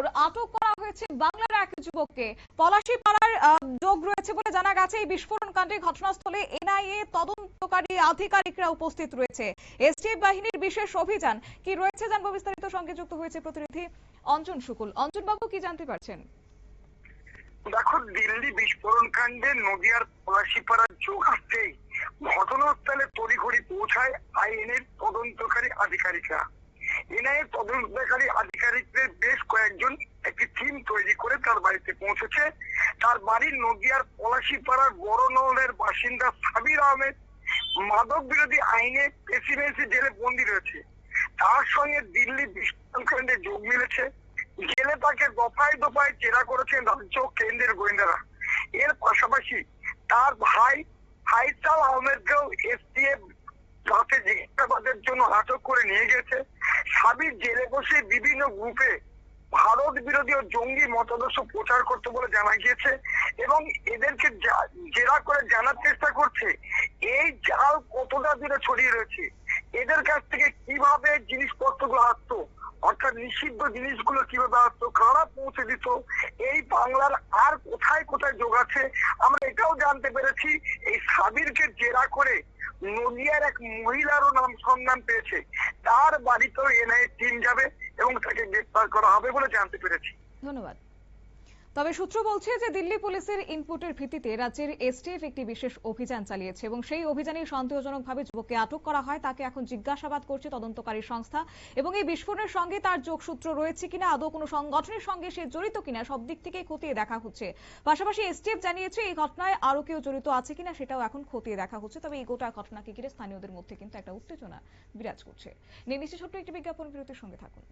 পর আটক করা হয়েছে বাংলার এক যুবককে। পলাশীপাড়ার আহ, যোগ রয়েছে বলে জানা গেছে। এই বিস্ফোরণ কাণ্ডে ঘটনাস্থলে এনআইএ তদন্তকারী আধিকারিকরা উপস্থিত রয়েছে। এসটিএফ বাহিনীর বিশেষ অভিযান কি রয়েছে জানব বিস্তারিত। সঙ্গে যুক্ত হয়েছে প্রতিনিধি অঞ্জন শুকুল। অঞ্জন বাবু কি জানতে পারছেন? দেখো দিল্লি বিস্ফোরণ কাণ্ডে নদিয়ার পলাশিপাড়ার যোগ আসতেই ঘটনাস্থলে তড়িঘড়ি পৌঁছায় আইনের তদন্তকারী আধিকারিকরা। এনআইএ তদন্তকারী আধিকারিকদের বেশ কয়েকজন একটি টিম তৈরি করে তার পৌঁছেছে তার বাড়ির নদিয়ার পলাশিপাড়ার বড় নহলের বাসিন্দা সাবির আহমেদ মাদক বিরোধী আইনে প্রেসিডেন্সি জেলে বন্দী রয়েছে। তার সঙ্গে দিল্লি বিস্ফোরণ যোগ মিলেছে। জেলে তাকে দফায় দফায় জেরা করেছেন রাজ্য কেন্দ্রের গোয়েন্দারা। এর পাশাপাশি তার ভাই ফাইসাল আহমেদকেও এসটিএফ রাতে জিজ্ঞাসাবাদের জন্য আটক করে নিয়ে গেছে। সাবির জেলে বসে বিভিন্ন গ্রুপে ভারত বিরোধী ও জঙ্গি মতাদর্শ প্রচার করতে বলে জানা গিয়েছে এবং এদেরকে জেরা করে জানার চেষ্টা করছে, এই জাল কতটা দূরে ছড়িয়ে রয়েছে? এদের কাছ থেকে কীভাবে জিনিসপত্রগুলো আসতো? অর্থাৎ নিষিদ্ধ জিনিসগুলো কীভাবে আসতো? কারা পৌঁছে দিত? এই বাংলার আর কোথায় কোথায় যোগ আছে? আমরা এটাও জানতে পেরেছি, এই সাবিরকে জেরা করে নদিয়ার এক মহিলারও নাম সন্ধান পেয়েছে। তার বাড়িতেও এনআইএ টিম যাবে। এবং তাকে গ্রেপ্তার করা হবে বলে জানতে পেরেছি। ধন্যবাদ। তবে সূত্র বলছে যে দিল্লি পুলিশের ইনপুটের ভিত্তিতে রাজ্যের এসটিএফ একটি বিশেষ অভিযান চালিয়েছে এবং সেই অভিযানে সন্দেহজনকভাবে যুবককে আটক করা হয়। তাকে এখন জিজ্ঞাসাবাদ করছে তদন্তকারী সংস্থা এবং এই বিস্ফোরণের সঙ্গে তার যোগসূত্র রয়েছে কিনা, আদৌ কোনো সংগঠনের সঙ্গে সে জড়িত কিনা, সব দিক থেকেই খতিয়ে দেখা হচ্ছে। পাশাপাশি এসটিএফ জানিয়েছে এই ঘটনায় আরও কেউ জড়িত আছে কিনা সেটাও এখন খতিয়ে দেখা হচ্ছে। তবে এই গোটা ঘটনাকে ঘিরে স্থানীয়দের মধ্যে কিন্তু একটা উত্তেজনা বিরাজ করছে। নিচ্ছে ছোট্ট একটি বিজ্ঞাপন, বিরতির সঙ্গে থাকুন।